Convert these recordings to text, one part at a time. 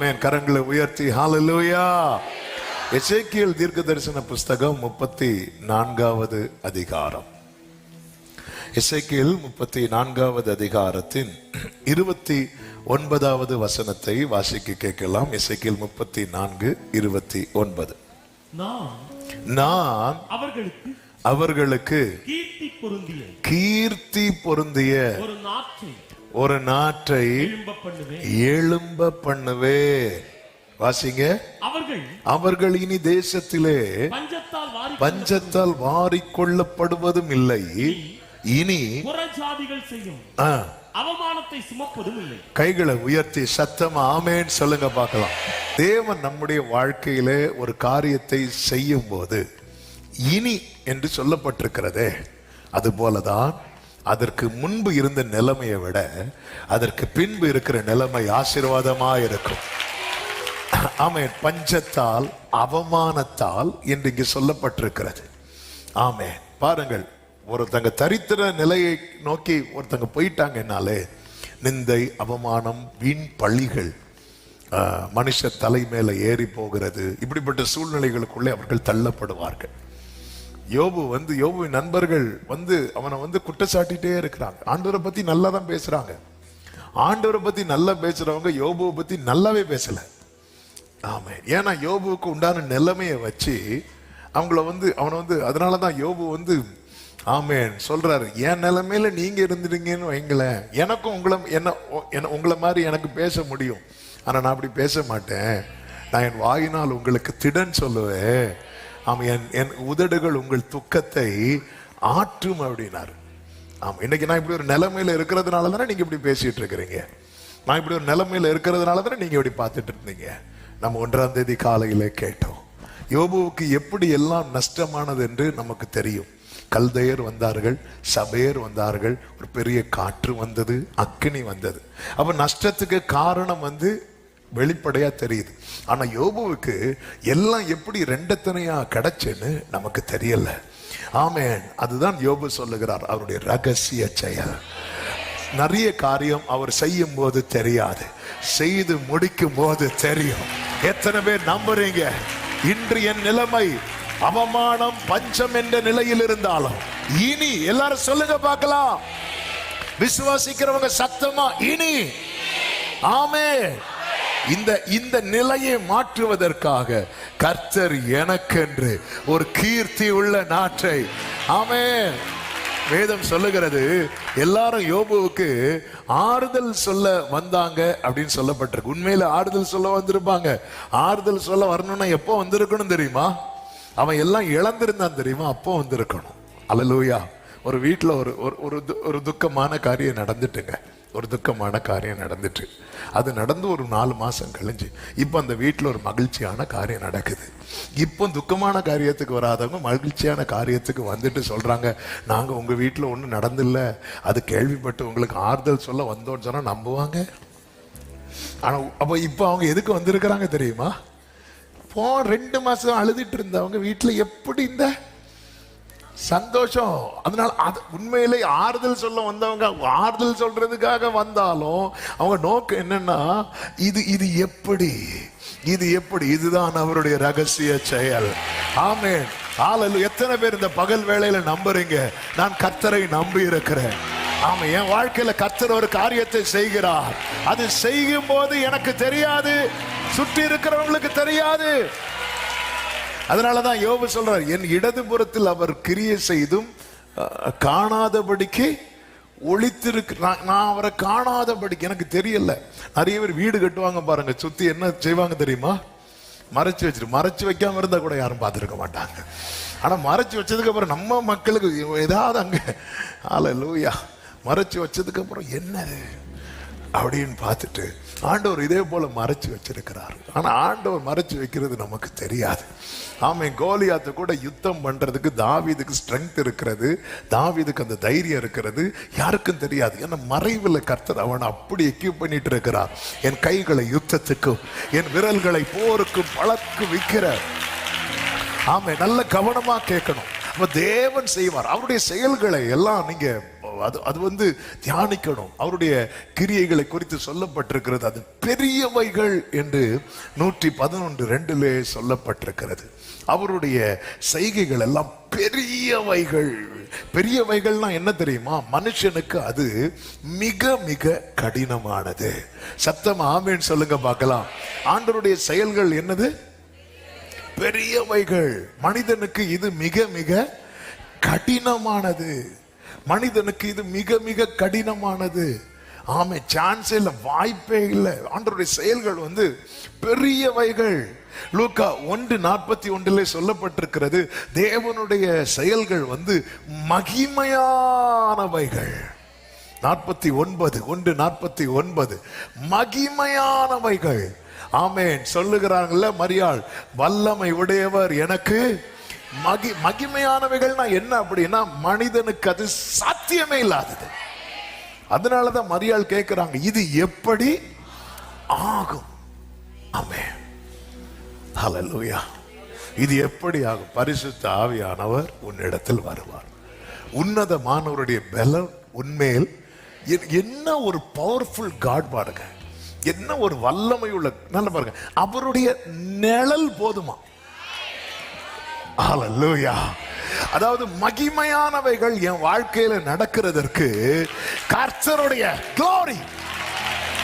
கரங்களை உயர்த்தி ஹalleluya எசேக்கியேல் தீர்க்க தரிசன புஸ்தகம் முப்பத்தி நான்காவது அதிகாரம். எசேக்கியேல் முப்பத்தி நான்காவது அதிகாரத்தின் இருபத்தி ஒன்பதாவது வசனத்தை வாசிக்க கேட்கலாம். எசேக்கியேல் முப்பத்தி நான்கு இருபத்தி ஒன்பது. நான் அவர்களுக்கு அவர்களுக்கு கீர்த்தி பொருந்திய ஒரு நாட்டை எழும்ப பண்ணுவே வாசிங்க. அவர்கள் அவர்கள் இனி தேசத்திலே பஞ்சத்தால் வாரி பஞ்சத்தால் வாரிக்கொள்ளப்படுவதும் இல்லை. இனி செய்யும். அவமானத்தை சுமப்பதும் இல்லை. கைகளை உயர்த்தி சத்தமா ஆமேன்னு சொல்லுங்க பார்க்கலாம். தேவன் நம்முடைய வாழ்க்கையிலே ஒரு காரியத்தை செய்யும் போது இனி என்று சொல்லப்பட்டிருக்கிறதே. அது போலதான் அதற்கு முன்பு இருந்த நிலைமையை விட அதற்கு பின்பு இருக்கிற நிலைமை ஆசீர்வாதமாக இருக்கும். ஆமென். பஞ்சத்தால் அவமானத்தால் என்று இங்கு சொல்லப்பட்டிருக்கிறது. ஆமே பாருங்கள் ஒருத்தங்க தரித்திர நிலையை நோக்கி ஒருத்தங்க போயிட்டாங்கன்னாலே நிந்தை அவமானம் வீண் பழிகள் மனுஷ தலை மேலே ஏறி போகிறது இப்படிப்பட்ட சூழ்நிலைகளுக்குள்ளே அவர்கள் தள்ளப்படுவார்கள். யோபு வந்து யோபுவின் நண்பர்கள் வந்து அவனை வந்து குற்றச்சாட்டிட்டே இருக்கிறாங்க. ஆண்டவரை பத்தி நல்லா தான் பேசுறாங்க. ஆண்டவரை பத்தி நல்லா பேசுறவங்க யோபுவை பத்தி நல்லாவே பேசல. ஆமே. ஏன்னா யோபுவுக்கு உண்டான நிலைமையை வச்சு அவங்கள வந்து அவனை வந்து அதனால தான் யோபு வந்து ஆமேன் சொல்றாரு. என் நிலைமையில நீங்க இருந்துட்டீங்கன்னு வைங்களேன். எனக்கும் உங்களை என்ன என்ன உங்களை மாதிரி எனக்கு பேச முடியும். ஆனா நான் அப்படி பேச மாட்டேன். நான் என் வாயினால் உங்களுக்கு திடன் சொல்லுவேன். ஆம் என் என் உதடுகள் உங்கள் துக்கத்தை ஆற்றும் அப்படின்னாரு. ஆமாம் இன்னைக்கு நான் இப்படி ஒரு நிலைமையில இருக்கிறதுனால தானே நீங்க இப்படி பேசிட்டு இருக்கிறீங்க? நான் இப்படி ஒரு நிலைமையில இருக்கிறதுனால தானே நீங்க இப்படி பார்த்துட்டு இருந்தீங்க? நம்ம ஒன்றாம் தேதி காலையில கேட்டோம். யோபுவுக்கு எப்படி எல்லாம் நஷ்டமானது என்று நமக்கு தெரியும். கல்தையர் வந்தார்கள் சபையர் வந்தார்கள் ஒரு பெரிய காற்று வந்தது அக்கினி வந்தது. அப்ப நஷ்டத்துக்கு காரணம் வந்து வெளிப்படையா தெரியுது. ஆனா யோபுவுக்கு எல்லாம் எப்படி ரெண்டத்தனையா கிடைச்சுன்னு நமக்கு தெரியல. ஆமேன். அதுதான் யோபு சொல்லுகிறார். அவருடைய ரகசிய செயல். நிறைய காரியம் அவர் செய்யும் போது தெரியாது. செய்து முடிக்கும் போது தெரியும். எத்தனை பேர் நம்புறீங்க? இன்று என் நிலைமை அவமானம் பஞ்சம் என்ற நிலையில் இருந்தாலும். இனி எல்லாரும் சொல்லுங்க பார்க்கலாம். விசுவாசிக்கிறவங்க சத்தமா? இனி. ஆமே இந்த இந்த நிலையை மாற்றுவதற்காக கர்த்தர் எனக்கென்று ஒரு கீர்த்தி உள்ள நாட்டை ஆமே வேதம் சொல்லுகிறது எல்லாரும் யோபுவுக்கு ஆறுதல் சொல்ல வந்தாங்க அப்படின்னு சொல்லப்பட்டிருக்கு. உண்மையில ஆறுதல் சொல்ல வந்திருப்பாங்க. ஆறுதல் சொல்ல வரணும்னா எப்போ வந்திருக்கணும் தெரியுமா? அவன் எல்லாம் இழந்திருந்தான் தெரியுமா? அப்போ வந்திருக்கணும். அலலூயா ஒரு வீட்டில் ஒரு ஒரு ஒரு து- ஒரு துக்கமான காரியம் நடந்துட்டுங்க. ஒரு துக்கமான காரியம் நடந்துட்டு. அது நடந்து ஒரு நாலு மாதம் கழிஞ்சு இப்போ அந்த வீட்டில் ஒரு மகிழ்ச்சியான காரியம் நடக்குது. இப்போ துக்கமான காரியத்துக்கு வராதவங்க மகிழ்ச்சியான காரியத்துக்கு வந்துட்டு சொல்கிறாங்க நாங்கள் உங்கள் வீட்டில் ஒன்றும் நடந்தில்ல. அது கேள்விப்பட்டு உங்களுக்கு ஆறுதல் சொல்ல வந்தோன்னு சொன்னால் நம்புவாங்க. ஆனால் அப்போ இப்போ அவங்க எதுக்கு வந்திருக்கிறாங்க தெரியுமா? போ ரெண்டு மாதம் அழுதுட்டு இருந்தவங்க வீட்டில் எப்படி இந்த சந்தோஷம். அதனால அது உண்மையிலே ஆறுதல் சொல்ல வந்தவங்க ஆறுதல் சொல்றதுக்காக வந்தாலும் அவங்க நோக்கம் என்னன்னா இது இது எப்படி? இது எப்படி? இதுதான் அவருடைய ரகசிய செயல். ஆமென். ஆளல் எத்தனை பேர் இந்த பகல் வேலையில நம்புறீங்க? நான் கத்தரை நம்பி இருக்கிறேன். ஆமா என் வாழ்க்கையில கத்தர் ஒரு காரியத்தை செய்கிறார். அது செய்யும் போது எனக்கு தெரியாது. சுற்றி இருக்கிறவங்களுக்கு தெரியாது. அதனாலதான் யோபு சொல்றார் என் இடதுபுறத்தில் அவர் கிரியை செய்தும் காணாதபடிக்கு ஒழித்திருக்கு நான் நான் அவரை காணாதபடிக்கு எனக்கு தெரியல. நிறைய பேர் வீடு கட்டுவாங்க பாருங்க சுத்தி என்ன செய்வாங்க தெரியுமா? மறைச்சு வச்சிரு மறைச்சு வைக்காம இருந்தா கூட யாரும் பார்த்துருக்க மாட்டாங்க. ஆனா மறைச்சு வச்சதுக்கு அப்புறம் நம்ம மக்களுக்கு ஏதாவது அங்க ஆல லூயா மறைச்சு வச்சதுக்கு அப்புறம் என்னது? அப்படின்னு பார்த்துட்டு ஆண்டவர் இதே போல மறைச்சு வச்சிருக்கிறார். ஆனால் ஆண்டவர் மறைச்சு வைக்கிறது நமக்கு தெரியாது. ஆமை கோலியாத்த கூட யுத்தம் பண்றதுக்கு தாவிதுக்கு ஸ்ட்ரென்த் இருக்கிறது. தாவிதுக்கு அந்த தைரியம் இருக்கிறது. யாருக்கும் தெரியாது. ஏன்னா மறைவில் கர்த்தர் அவனை அப்படி எக்யூப் பண்ணிட்டு இருக்கிறார். என் கைகளை யுத்தத்துக்கும் என் விரல்களை போருக்கும் பழக்கு விற்கிற ஆமை நல்ல கவனமா கேட்கணும். தேவன் செய்வார். அவருடைய செயல்களை எல்லாம் நீங்க அது அது வந்து தியானிக்கணும். அவருடைய கிரியைகளை குறித்து சொல்லப்பட்டிருக்கிறது. அது பெரியவைகள் என்று நூற்றி பதினொன்று ரெண்டிலே சொல்லப்பட்டிருக்கிறது. அவருடைய செய்கைகள் எல்லாம் பெரியவைகள். பெரியவைகள்னா என்ன தெரியுமா? மனுஷனுக்கு அது மிக மிக கடினமானது. சத்தம் ஆமேன்னு சொல்லுங்க பார்க்கலாம். ஆண்டவருடைய செயல்கள் என்னது? பெரியவைகள். மனிதனுக்கு இது மிக மிக கடினமானது. மனிதனுக்கு இது மிக மிக கடினமானது. ஆமை சான்ஸே இல்லை வாய்ப்பே இல்லை. ஆண்டருடைய செயல்கள் வந்து பெரியவைகள். லூக்கா ஒன்று நாற்பத்தி ஒன்றிலே சொல்லப்பட்டிருக்கிறது தேவனுடைய செயல்கள் வந்து மகிமையானவைகள். நாற்பத்தி ஒன்பது ஒன்று நாற்பத்தி ஒன்பது மகிமையானவைகள். ஆமேன். சொல்லுகிறாங்கல்ல மரியாள் வல்லமை உடையவர் எனக்கு மகி மகிமையானவைகள்னா என்ன அப்படின்னா மனிதனுக்கு அது சாத்தியமே இல்லாதது. அதனாலதான் மரியாள் கேட்கிறாங்க இது எப்படி ஆகும்? ஆமே ஹலலூயா இது எப்படி ஆகும்? பரிசுத்த ஆவியானவர் உன்னிடத்தில் வருவார். உன்னதமானவருடைய பலம் உண்மையில் என்ன ஒரு பவர்ஃபுல் காட் பாருங்க. என்ன ஒரு வல்லமை உள்ள நல்ல பாருங்க. அவருடைய நிழல் போதுமா? ஹalleluya அதாவது மகிமையானவைகள் என் வாழ்க்கையில நடக்கிறதற்கு கர்த்தருடைய glory.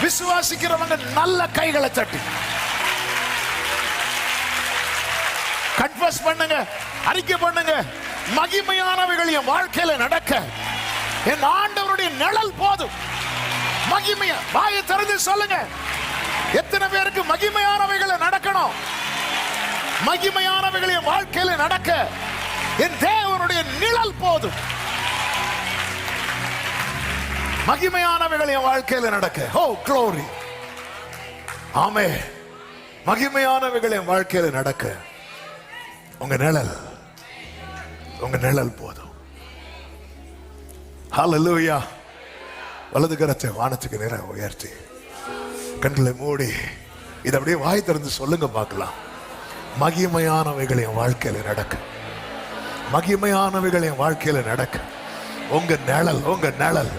விசுவாசிக்கிறவங்க நல்ல கைகளை தட்டி. கன்ஃபஸ் பண்ணுங்க அறிக்கை பண்ணுங்க. மகிமையானவைகள் என் வாழ்க்கையில நடக்க. என் ஆண்டவருடைய நிழல் போதும். மகிமைய வாயை திறந்து சொல்லுங்க. எத்தனை பேருக்கு மகிமையானவைகளை நடக்கணும்? மகிமையானவைகள் என் வாழ்க்கையில நடக்க என் தேவனுடைய நிழல் போதும். மகிமையானவைகள் என் வாழ்க்கையில நடக்க. ஓ க்ளோரி ஆமே. மகிமையானவைகள் என் வாழ்க்கையில நடக்க. உங்க நிழல் உங்க நிழல் போதும். ஹalleluya வலது கரத்தை வானத்துக்கு நேரம் உயர்த்தி. கண்களை மூடி இதை அப்படியே வாய் திறந்து சொல்லுங்க பார்க்கலாம். மகிமையானவைகள் என் வாழ்க்கையில நடக்க. மகிமையானவைகள் என் வாழ்க்கையில நடக்க. உங்க நிழல் உங்க நிழல்.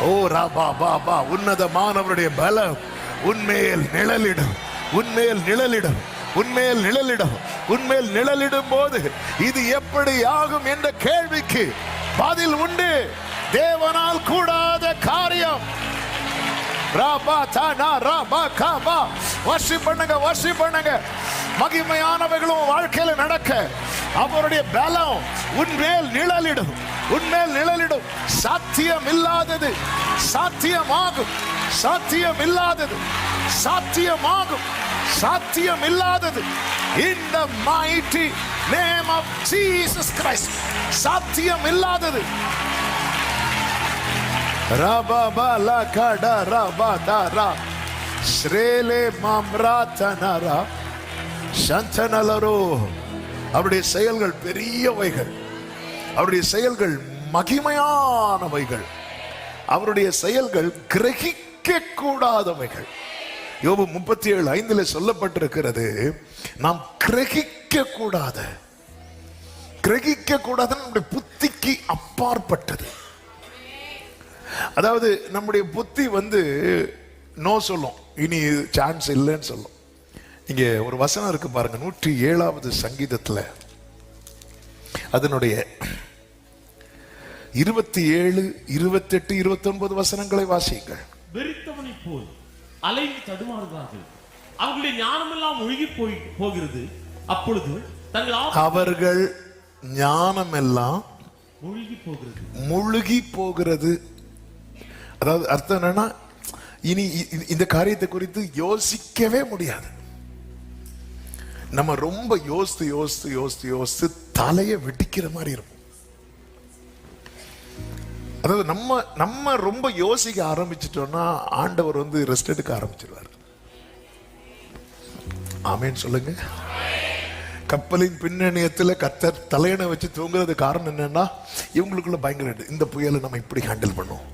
ஓ ரா பா பா பா உன்னதமானவருடைய பலம் உன்மேல் நிழலிடும். உன்மேல் நிழலிடும். உன்மேல் நிழலிடும். உன்மேல் நிழலிடும் போது இது எப்படி ஆகும் என்ற கேள்விக்கு பதில் உண்டு. தேவனால் கூடாத காரியம். ராபா தானா ராபா காபா வர்ஷி பண்ணுங்க வர்ஷி பண்ணுங்க. மகிமையானவைகளும் வாழ்க்கையில் வாழ்க்கையில நடக்க. அவருடைய பலம் உன்மேல் நிழலிடும். உன்மேல் நிழலிடும். சாத்தியம் இல்லாதது சாத்தியமாகும். சாத்தியம் இல்லாதது சாத்தியமாகும். சாத்தியம் இல்லாதது in the mighty name of Jesus Christ. சாத்தியம் இல்லாதது ரபபல கட ரபதரா ஸ்ரேலே மம்ராத்தனரா சந்தனலரோ அவருடைய செயல்கள் பெரியவைகள் அவருடைய செயல்கள் மகிமையானவைகள். அவருடைய செயல்கள் கிரகிக்க கூடாதவைகள் யோபு முப்பத்தி ஏழு ஐந்துல சொல்லப்பட்டிருக்கிறது நாம் கிரகிக்க கூடாத கிரகிக்க கூடாத நம்முடைய புத்திக்கு அப்பாற்பட்டது. அதாவது நம்முடைய புத்தி வந்து நோ சொல்லும். இனி சான்ஸ் இல்லைன்னு சொல்லும். இங்க ஒரு வசனம் இருக்கு பாருங்க நூற்றி ஏழாவது சங்கீதத்துல. அதனுடைய இருபத்தி ஏழு இருபத்தெட்டு இருபத்தி ஒன்பது வசனங்களை வாசியுங்கள். வெறித்தவனைப் போல் அலைந்து தடுமாறுகிறார்கள். அவர்களுடைய ஞானமெல்லாம் ஒழுகி போய் போகிறது. அப்பொழுது தங்கள் அவர்கள் ஞானமெல்லாம் ஒழுகி போகிறது. முழுகி போகிறது. அதாவது அர்த்தம் என்னன்னா இனி இந்த காரியத்தை குறித்து யோசிக்கவே முடியாது. நம்ம ரொம்ப யோசித்து யோசித்து யோசித்து யோசித்து தலையை வெட்டிக்கிற மாதிரி இருக்கும். அதாவது நம்ம நம்ம ரொம்ப யோசிக்க ஆரம்பிச்சிட்டோம்னா ஆண்டவர் வந்து ரெஸ்ட் எடுக்க ஆரம்பிச்சிருவார். ஆமேன்னு சொல்லுங்க. கப்பலின் பின்னணியத்தில் கத்தர் தலையணை வச்சு தூங்குறது காரணம் என்னன்னா இவங்களுக்குள்ள பயங்கர இந்த புயலை நம்ம இப்படி ஹேண்டில் பண்ணுவோம்.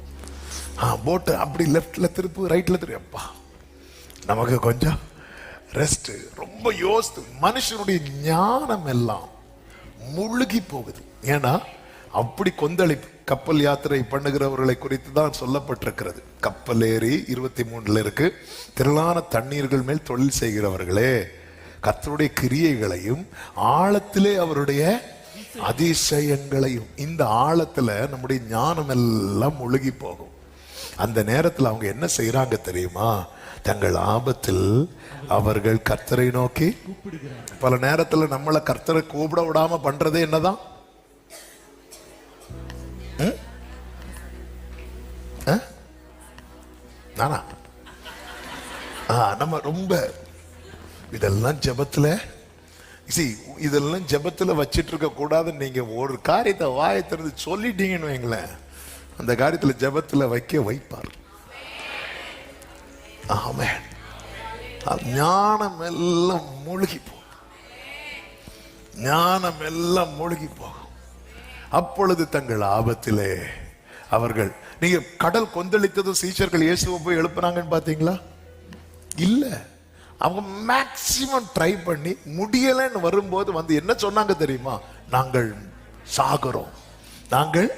ஆ போட்டு அப்படி லெஃப்டில் திருப்பு ரைட்டில் திருப்பு. அப்பா நமக்கு கொஞ்சம் ரெஸ்ட் ரொம்ப யோசித்து மனுஷனுடைய ஞானம் எல்லாம் முழுகி போகுது. ஏன்னா அப்படி கொந்தளிப்பு கப்பல் யாத்திரை பண்ணுகிறவர்களை குறித்து தான் சொல்லப்பட்டிருக்கிறது. கப்பல் ஏறி இருபத்தி மூணுல இருக்கு. திரளான தண்ணீர்கள் மேல் தொழில் செய்கிறவர்களே கத்தருடைய கிரியைகளையும் ஆழத்திலே அவருடைய அதிசயங்களையும் இந்த ஆழத்துல நம்முடைய ஞானம் எல்லாம் முழுகி போகும். அந்த நேரத்தில் அவங்க என்ன செய்கிறாங்க தெரியுமா? தங்கள் ஆபத்தில் அவர்கள் கர்த்தரை நோக்கி பல நேரத்தில் நம்மளை கர்த்தரை கூப்பிட விடாம பண்றதே என்னதான்? நானா? ஆ, நம்ம ரொம்ப இதெல்லாம் ஜெபத்துல இதெல்லாம் ஜெபத்துல வச்சிட்டு இருக்க கூடாதுன்னு நீங்க ஒரு காரியத்தை வாயை திறந்து சொல்லிட்டீங்கன்னு வைங்களேன். அந்த காரியத்தில் ஜபத்தில் வைக்க வைப்பார். ஆமே ஞானம் எல்லாம் மூழ்கி போகும். ஞானம் எல்லாம் மூழ்கி போகும். அப்பொழுது தங்கள் ஆபத்திலே அவர்கள் நீங்க கடல் கொந்தளித்ததும் சீச்சர்கள் இயேசுவை போய் எழுப்புனாங்கன்னு பார்த்தீங்களா இல்ல. அவங்க மேக்சிமம் ட்ரை பண்ணி முடியலைன்னு வரும்போது வந்து என்ன சொன்னாங்க தெரியுமா? நாங்கள் சாகிறோம். நாங்கள்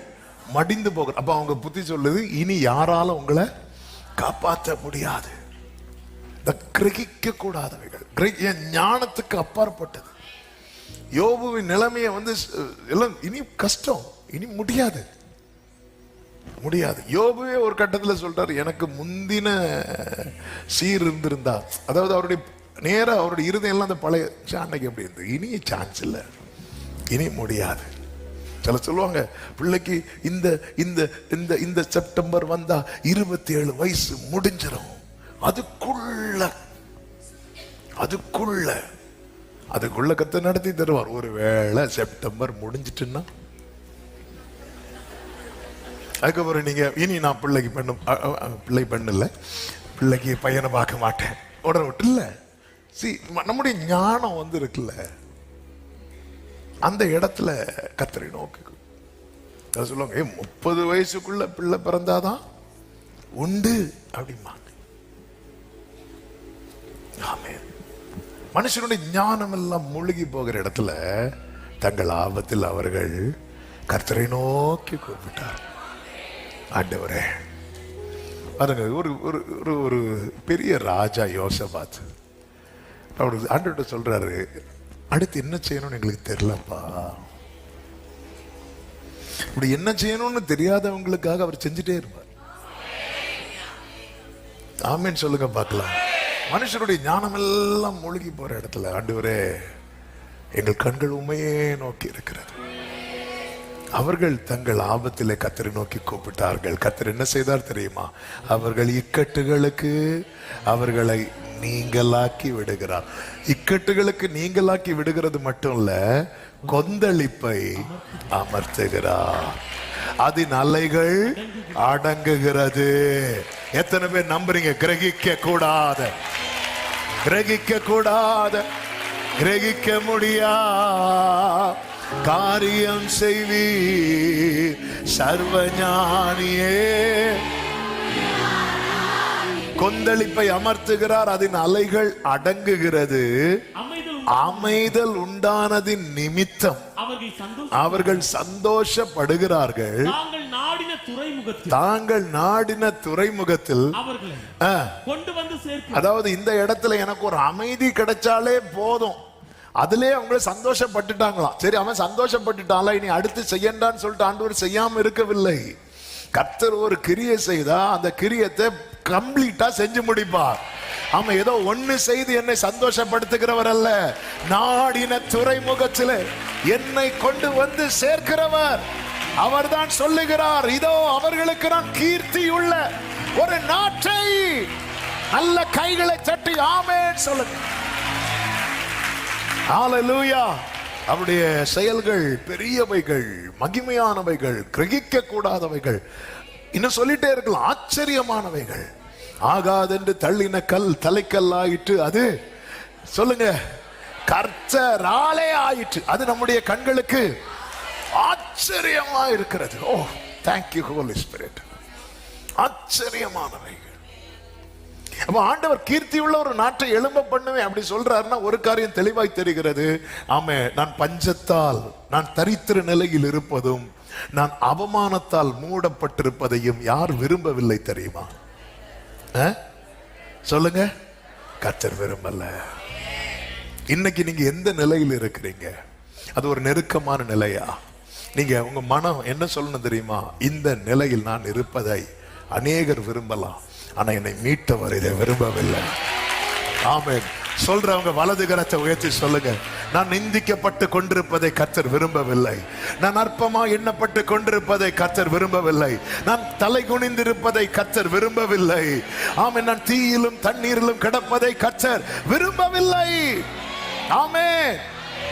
மடிந்து போகிற அப்ப அவங்க புத்தி சொல்லுது இனி யாரால உங்களை காப்பாற்ற முடியாது. இந்த கிரகிக்க கூடாதவைகள். என் ஞானத்துக்கு அப்பாற்பட்டது. யோபுவின் நிலைமையை வந்து எல்லாம் இனி கஷ்டம். இனி முடியாது. முடியாது. யோபுவே ஒரு கட்டத்தில் சொல்றாரு எனக்கு முந்தின சீர் இருந்திருந்தா. அதாவது அவருடைய நேராக அவருடைய இருதயம் எல்லாம் அந்த பழைய சாண்டைக்கு அன்னைக்கு எப்படி இருந்தது? இனி சான்ஸ் இல்லை. இனி முடியாது. சில சொல்லுவாங்க பிள்ளைக்கு இந்த இந்த இந்த இந்த செப்டம்பர் வந்தா இருபத்தி ஏழு வயசு முடிஞ்சிடும் அதுக்குள்ள அதுக்குள்ள அதுக்குள்ள கத்த நடத்தி தருவார். ஒருவேளை செப்டம்பர் முடிஞ்சிட்டுன்னா அதுக்கப்புறம் நீங்க இனி நான் பிள்ளைக்கு பெண்ணு பிள்ளை பெண்ணு இல்லை பிள்ளைக்கு பையனை பார்க்க மாட்டேன். உடனே விட்டு இல்லை சி நம்முடைய ஞானம் வந்து இருக்குல்ல அந்த இடத்துல கத்தரை நோக்கு. அதை சொல்லுவாங்க ஏ முப்பது வயசுக்குள்ள பிள்ளை பிறந்தாதான் உண்டு அப்படிம்பாங்க. மனுஷனுடைய ஞானம் எல்லாம் மூழ்கி போகிற இடத்துல தங்கள் ஆபத்தில் அவர்கள் கர்த்தரை நோக்கி கூப்பிட்டார். ஆண்டவரே பாருங்க ஒரு ஒரு ஒரு ஒரு பெரிய ராஜா யோசபாத். அவரு ஆண்டு சொல்றாரு அடுத்து என்ன செய்யணும்னு எங்களுக்கு தெரியலப்பா. இப்படி என்ன செய்யணும்னு தெரியாதவங்களுக்காக அவர் செஞ்சுட்டே இருப்பார். ஆமீன் சொல்லுங்க பார்க்கலாம். மனுஷருடைய ஞானம் எல்லாம் மூழ்கி போற இடத்துல ஆண்டவரே எங்கள் கண்கள் உண்மையே நோக்கி இருக்கிறது. அவர்கள் தங்கள் ஆபத்திலே கத்தரை நோக்கி கூப்பிட்டார்கள். கத்தர் என்ன செய்தார் தெரியுமா? அவர்கள் இக்கட்டுகளுக்கு அவர்களை நீங்களாக்கி விடுகிறார். இக்கட்டுகளுக்கு நீங்களாக்கி விடுகிறது மட்டும் இல்ல கொந்தளிப்பை அமர்த்துகிறார். அதன் அலைகள் அடங்குகிறது. எத்தனை பேர் நம்புறீங்க? கிரகிக்க கூடாத கிரகிக்க கூடாத கிரகிக்க முடியா காரியம் செய்வீர். சர்வஞானியே. கொந்தளிப்பை அமர்த்துகிறார். அதன் அலைகள் அடங்குகிறது. அமைதல் உண்டானதின் நிமித்தம் அவர்கள் சந்தோஷப்படுகிறார்கள். தாங்கள் நாடின துறைமுகத்தில் அதாவது இந்த இடத்துல எனக்கு ஒரு அமைதி கிடைச்சாலே போதும். அதிலே அவங்க சந்தோஷப்பட்டுட்டாங்களாம். சரி அவன் சந்தோஷப்பட்டுட்டான்ல இனி அடுத்து செய்யண்டான்னு சொல்லிட்டு ஆண்டவர் செய்யாம இருக்கவில்லை. கர்த்தர் ஒரு கிரியை செய்தா அந்த கிரியத்தை கம்ப்ளீட்டா செஞ்சு முடிப்பார். ஆமா ஏதோ ஒண்ணு செய்து என்னை சந்தோஷப்படுத்துகிறவர் அல்ல. நாடின துறைமுகத்தில் என்னை கொண்டு வந்து சேர்க்கிறவர். அவர்தான் சொல்லுகிறார் இதோ அவர்களுக்கு நான் கீர்த்தியுள்ள ஒரு நாட்டை நல்ல கைகளை தட்டி ஆமேன் சொல்லுங்க. ஆலலூயா அவருடைய செயல்கள் பெரியவைகள் மகிமையானவைகள் கிரகிக்க கூடாதவைகள் இன்னும் சொல்லிட்டே இருக்கலாம். ஆச்சரியமானவைகள். ஆகாதென்று தள்ளின கல் தலைக்கல் ஆயிற்று அது சொல்லுங்க கர்த்தராலே ஆயிற்று. அது நம்முடைய கண்களுக்கு ஆச்சரியமா இருக்கிறது. ஓ தேங்க்யூ ஹோலி ஸ்பிரிட் ஆச்சரியமானவைகள். அப்ப ஆண்டவர் கீர்த்தி உள்ள ஒரு நாட்டை எழும்ப பண்ணுவேன் அப்படி சொல்றாருன்னா ஒரு காரியம் தெளிவாய் தெரிகிறது. ஆமே நான் பஞ்சத்தால் நான் தரித்திர நிலையில் இருப்பதும் நான் அவமானத்தால் மூடப்பட்டிருப்பதையும் யார் விரும்பவில்லை தெரியுமா? ஆ? சொல்லுங்க. கத்தர் விரும்பல. இன்னைக்கு நீங்க எந்த நிலையில் இருக்கிறீங்க? அது ஒரு நெருக்கமான நிலையா? நீங்க உங்க மனம் என்ன சொல்லணும் தெரியுமா? இந்த நிலையில் நான் இருப்பதை அநேகர் விரும்பலாம். ஆனா என்னை மீட்டவர் இதை விரும்பவில்லை. ஆமேன். சொல்றவங்க வலது கரத்தை உயர்த்தி சொல்லுங்க. நான் நிந்திக்கப்பட்டு கொண்டிருப்பதை கத்தர் விரும்பவில்லை. நான் அற்பமா எண்ணப்பட்டு கொண்டிருப்பதை கத்தர் விரும்பவில்லை. நான் தலை குனிந்திருப்பதை கத்தர் விரும்பவில்லை. ஆமே நான் தீயிலும் தண்ணீரிலும் கிடப்பதை கத்தர் விரும்பவில்லை. ஆமே